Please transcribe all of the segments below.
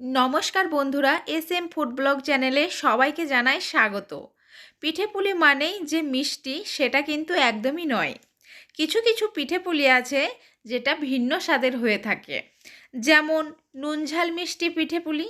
নমস্কার বন্ধুরা S M food blog চ্যানেলে সবাইকে জানাই স্বাগত। পিঠেপুলি মানেই যে মিষ্টি, সেটা কিন্তু একদমই নয়। কিছু কিছু পিঠেপুলি আছে যেটা ভিন্ন স্বাদের হয়ে থাকে। যেমন নুনঝাল মিষ্টি পিঠেপুলি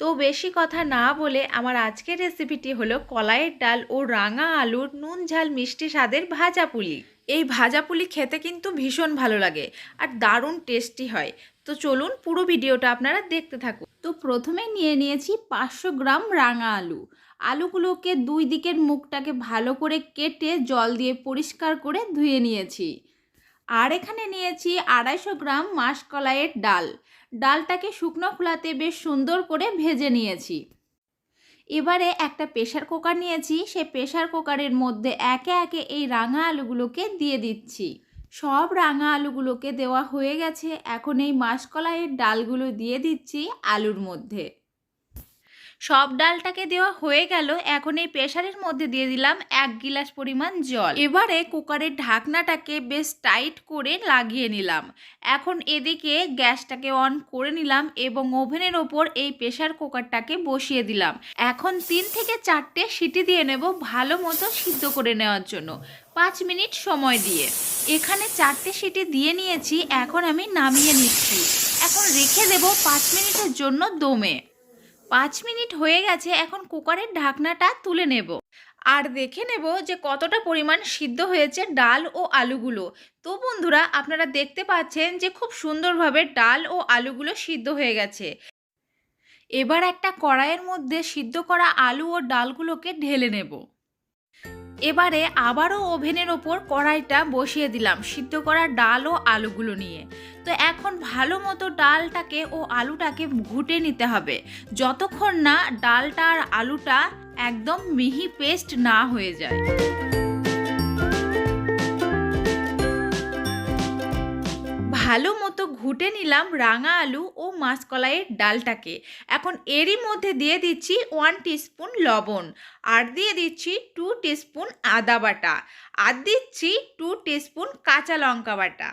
তো বেশি কথা না বলে আমার আজকের রেসিপিটি হলো কলাইয়ের ডাল ও রাঙা আলুর নুন ঝাল মিষ্টি স্বাদের ভাজা পুলি। এই ভাজা পুলি খেতে কিন্তু ভীষণ ভালো লাগে আর দারুণ টেস্টি হয়। তো চলুন পুরো ভিডিওটা আপনারা দেখতে থাকুন। তো প্রথমে নিয়ে নিয়েছি পাঁচশো গ্রাম রাঙা আলু। আলুগুলোকে দুই দিকের মুখটাকে ভালো করে কেটে জল দিয়ে পরিষ্কার করে ধুয়ে নিয়েছি। আর এখানে নিয়েছি আড়াইশো গ্রাম মাসকলাইয়ের ডাল। ডালটাকে শুকনো খোলাতে বেশ সুন্দর করে ভেজে নিয়েছি। এবারে একটা প্রেশার কুকার নিয়েছি। সে প্রেশার কুকারের মধ্যে একে একে এই রাঙা আলুগুলোকে দিয়ে দিচ্ছি। সব রাঙা আলুগুলোকে দেওয়া হয়ে গেছে। এখন এই মাসকলাইয়ের ডালগুলো দিয়ে দিচ্ছি আলুর মধ্যে। সব ডালটাকে দেওয়া হয়ে গেল, এখন এই প্রেশারের মধ্যে দিয়ে দিলাম এক গিলাস পরিমাণ জল। এবারে কুকারের ঢাকনাটাকে বেশ টাইট করে লাগিয়ে নিলাম। এখন এদিকে গ্যাসটাকে অন করে নিলাম এবং ওভেনের ওপর এই প্রেশার কুকারটাকে বসিয়ে দিলাম। এখন তিন থেকে চারটে সিটি দিয়ে নেব ভালো মতো সিদ্ধ করে নেওয়ার জন্য। পাঁচ মিনিট সময় দিয়ে। এখানে চারটে সিটি দিয়ে নিয়েছি, এখন আমি নামিয়ে নিচ্ছি। এখন রেখে দেব পাঁচ মিনিটের জন্য দমে। পাঁচ মিনিট হয়ে গেছে, এখন কুকারের ঢাকনাটা তুলে নেব। আর দেখে নেব যে কতটা পরিমাণ সিদ্ধ হয়েছে ডাল ও আলুগুলো। তো বন্ধুরা, আপনারা দেখতে পাচ্ছেন যে খুব সুন্দরভাবে ডাল ও আলুগুলো সিদ্ধ হয়ে গেছে। এবার একটা কড়াইয়ের মধ্যে সিদ্ধ করা আলু ও ডালগুলোকে ঢেলে নেব। এবারে আবারও ওভেনের ওপর কড়াইটা বসিয়ে দিলাম সিদ্ধ করা ডাল ও আলুগুলো নিয়ে। তো এখন ভালো মতো ডালটাকে ও আলুটাকে ঘুটে নিতে হবে। যতক্ষণ না ডালটা আর আলুটা একদম মিহি পেস্ট না হয়ে যায়। ভালো মতো ঘুটে নিলাম রাঙা আলু ও মাসকলাইয়ের ডালটাকে। এখন এরই মধ্যে দিয়ে দিচ্ছি ওয়ান টিস্পুন লবণ আর দিয়ে দিচ্ছি টু টিস্পুন আদা বাটা আর দিচ্ছি টু টিস্পুন কাঁচা লঙ্কা বাটা।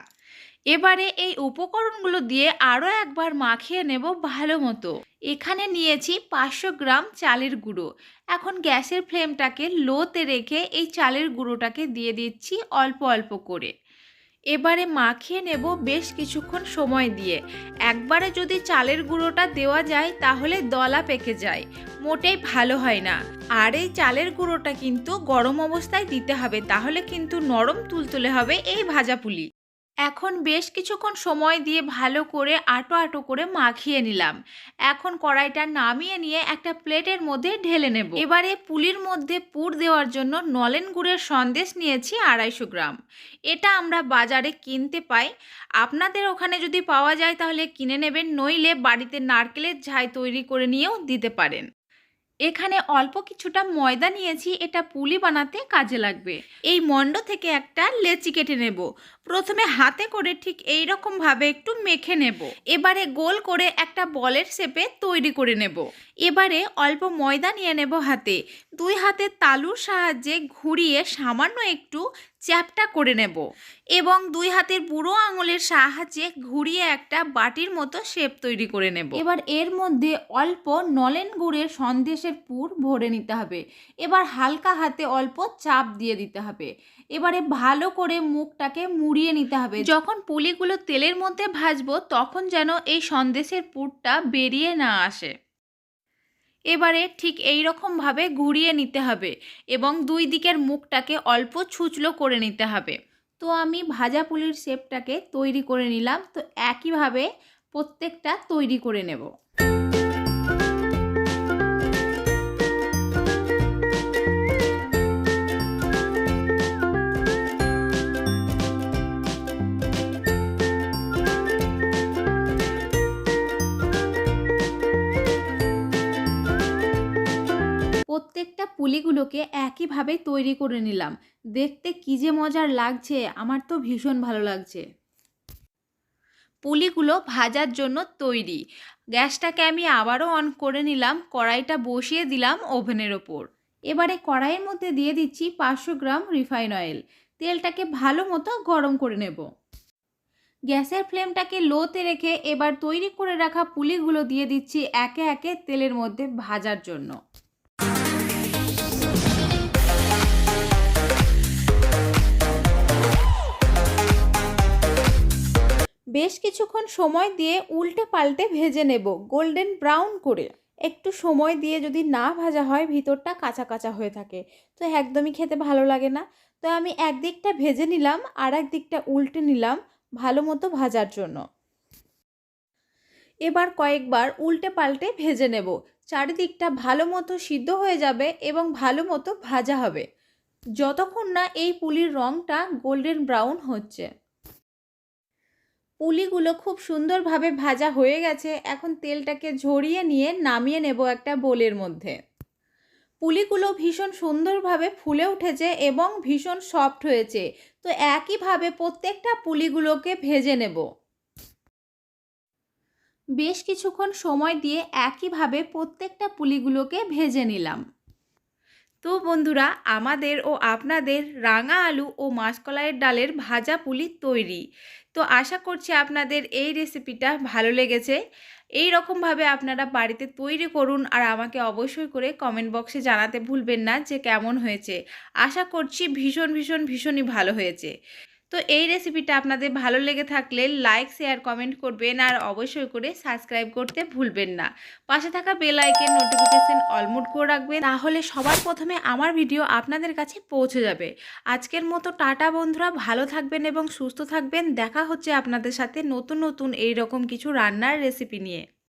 এবারে এই উপকরণগুলো দিয়ে আরও একবার মাখিয়ে নেব ভালো মতো। এখানে নিয়েছি পাঁচশো গ্রাম চালের গুঁড়ো। এখন গ্যাসের ফ্লেমটাকে লোতে রেখে এই চালের গুঁড়োটাকে দিয়ে দিচ্ছি অল্প অল্প করে। এবারে মাখিয়ে নেব বেশ কিছুক্ষণ সময় দিয়ে। একবারে যদি চালের গুঁড়োটা দেওয়া যায়, তাহলে দলা পেকে যায়। মোটেই ভালো হয় না। আর এই চালের গুঁড়োটা কিন্তু গরম অবস্থায় দিতে হবে, তাহলে কিন্তু নরম তুলতুলে হবে এই ভাজা পুলি। এখন বেশ কিছুক্ষণ সময় দিয়ে ভালো করে আটো আটো করে মাখিয়ে নিলাম। এখন কড়াইটা নামিয়ে নিয়ে একটা প্লেটের মধ্যে ঢেলে নেব। এবারে পুলির মধ্যে পুর দেওয়ার জন্য নলেন গুড়ের সন্দেশ নিয়েছি আড়াইশো গ্রাম। এটা আমরা বাজারে কিনতে পাই। আপনাদের ওখানে যদি পাওয়া যায় তাহলে কিনে নেবেন, নইলে বাড়িতে নারকেলের ঝাই তৈরি করে নিয়েও দিতে পারেন। এখানে অল্প কিছুটা ময়দা নিয়েছি, এটা পুলি বানাতে কাজে লাগবে। এই মণ্ড থেকে একটা লেচি কেটে নেব। প্রথমে হাতে করে ঠিক এই ভাবে একটু মেখে নেব। এবারে গোল করে একটা বলের শেপে তৈরি করে নেব। এবারে অল্প ময়দা নিয়ে নেব হাতে। দুই হাতে তালুর সাহায্যে ঘুরিয়ে সামান্য একটু চ্যাপটা করে নেব। এবং দুই হাতের বুড়ো আঙুলের সাহায্যে ঘুরিয়ে একটা বাটির মতো শেপ তৈরি করে নেব। এবার এর মধ্যে অল্প নলেন গুড়ের সন্দেশের পুর ভরে নিতে হবে। এবার হালকা হাতে অল্প চাপ দিয়ে দিতে হবে। এবারে ভালো করে মুখটাকে মুড়িয়ে নিতে হবে। যখন পুলিগুলো তেলের মধ্যে ভাজবো, তখন যেন এই সন্দেশের পুরটা বেরিয়ে না আসে। এবারে ঠিক এই রকমভাবে ঘুরিয়ে নিতে হবে এবং দুই দিকের মুখটাকে অল্প ছুচলো করে নিতে হবে। তো আমি ভাজা পুলির শেপটাকে তৈরি করে নিলাম। তো একইভাবে প্রত্যেকটা তৈরি করে নেব। প্রত্যেকটা পুলিগুলোকে একইভাবে তৈরি করে নিলাম। দেখতে কী যে মজার লাগছে, আমার তো ভীষণ ভালো লাগছে। পুলিগুলো ভাজার জন্য তৈরি। গ্যাসটাকে আমি আবারও অন করে নিলাম, কড়াইটা বসিয়ে দিলাম ওভেনের ওপর। এবারে কড়াইয়ের মধ্যে দিয়ে দিচ্ছি পাঁচশো গ্রাম রিফাইন অয়েল। তেলটাকে ভালো মতো গরম করে নেব। গ্যাসের ফ্লেমটাকে লোতে রেখে এবার তৈরি করে রাখা পুলিগুলো দিয়ে দিচ্ছি একে একে তেলের মধ্যে ভাজার জন্য। বেশ কিছুক্ষণ সময় দিয়ে উল্টে পাল্টে ভেজে নেব, গোল্ডেন ব্রাউন করে। একটু সময় দিয়ে যদি না ভাজা হয়, ভিতরটা কাঁচা কাঁচা হয়ে থাকে। তো একদমই খেতে ভালো লাগে না। তো আমি একদিকটা ভেজে নিলাম আর দিকটা উল্টে নিলাম ভালো মতো ভাজার জন্য। এবার কয়েকবার উল্টে পাল্টে ভেজে নেব। চারিদিকটা ভালো মতো সিদ্ধ হয়ে যাবে এবং ভালো মতো ভাজা হবে। যতক্ষণ না এই পুলির রঙটা গোল্ডেন ব্রাউন হচ্ছে। পুলিগুলো খুব সুন্দরভাবে ভাজা হয়ে গেছে। এখন তেলটাকে ঝরিয়ে নিয়ে নামিয়ে নেব একটা বোলের মধ্যে। পুলিগুলো ভীষণ সুন্দরভাবে ফুলে উঠেছে এবং ভীষণ সফট হয়েছে। তো একইভাবে প্রত্যেকটা পুলিগুলোকে ভেজে নেব। বেশ কিছুক্ষণ সময় দিয়ে একইভাবে প্রত্যেকটা পুলিগুলোকে ভেজে নিলাম। তো বন্ধুরা, আমাদের ও আপনাদের রাঙা আলু ও মাসকলাইয়ের ডালের ভাজা পুলি তৈরি। তো আশা করছি আপনাদের এই রেসিপিটা ভালো লেগেছে। এই রকমভাবে আপনারা বাড়িতে তৈরি করুন আর আমাকে অবশ্যই করে কমেন্ট বক্সে জানাতে ভুলবেন না যে কেমন হয়েছে। আশা করছি ভীষণ ভীষণ, ভীষণই ভালো হয়েছে। তো এই রেসিপিটা আপনাদের ভালো লেগে থাকলে লাইক শেয়ার কমেন্ট করবেন আর অবশ্যই করে সাবস্ক্রাইব করতে ভুলবেন না। পাশে থাকা বেল আইকন নোটিফিকেশন অলমোড করে রাখবেন। তাহলে সবার প্রথমে আমার ভিডিও আপনাদের কাছে পৌঁছে যাবে। আজকের মতো টাটা বন্ধুরা, ভালো থাকবেন এবং সুস্থ থাকবেন। দেখা হচ্ছে আপনাদের সাথে নতুন নতুন এই রকম কিছু রান্নার রেসিপি নিয়ে।